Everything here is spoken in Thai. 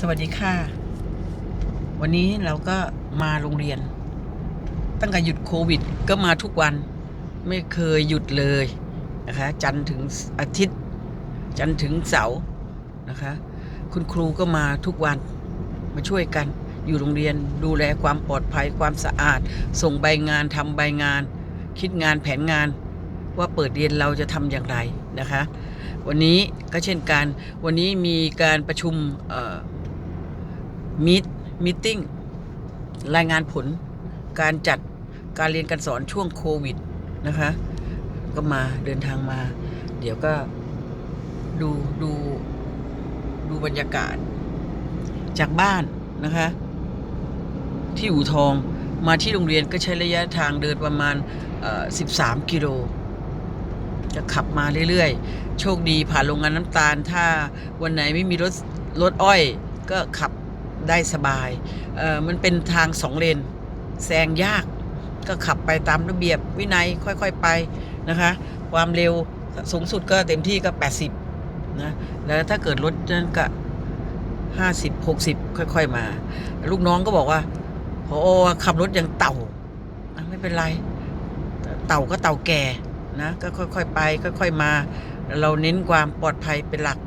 สวัสดีค่ะ วันนี้เราก็มาโรงเรียน ตั้งแต่หยุดโควิด ก็มาทุกวันไม่เคยหยุดเลยนะคะ จันทร์ถึงอาทิตย์ จันทร์ถึงเสาร์นะคะ คุณครูก็มาทุกวันมาช่วยกันอยู่โรงเรียนดูแลความปลอดภัยความสะอาด ส่งใบงานทำใบงาน คิดงานแผนงาน ว่าเปิดเรียนเราจะทำอย่างไรนะคะ วันนี้ก็เช่นกัน วันนี้มีการประชุม มิตมิทติ้งรายงานผลการจัดการเรียนการสอนช่วงโควิดนะคะ ก็มาเดินทางมา เดี๋ยวก็ดูดูดูบรรยากาศ จากบ้านนะคะ ที่อู่ทองมาที่โรงเรียนก็ใช้ระยะทางเดินประมาณ 13 กิโล จะขับมาเรื่อยๆ โชคดีผ่านโรงงานน้ำตาล ถ้าวันไหนไม่มีรถรถอ้อย ก็ขับ ได้สบายเออมันเป็นทางสองเลนแซงยากก็ขับไปตามระเบียบวินัยค่อยๆไปนะคะ ความเร็วสูงสุดก็เต็มที่ก็ 80นะแล้วถ้าเกิดรถนั้นก็ 50 60 ค่อยๆมา ลูกน้องก็บอกว่าพอขับรถอย่างเต่าไม่เป็นไร เต่าก็เต่าแก่นะก็ค่อยๆไป ค่อยๆมา เราเน้นความปลอดภัยเป็นหลัก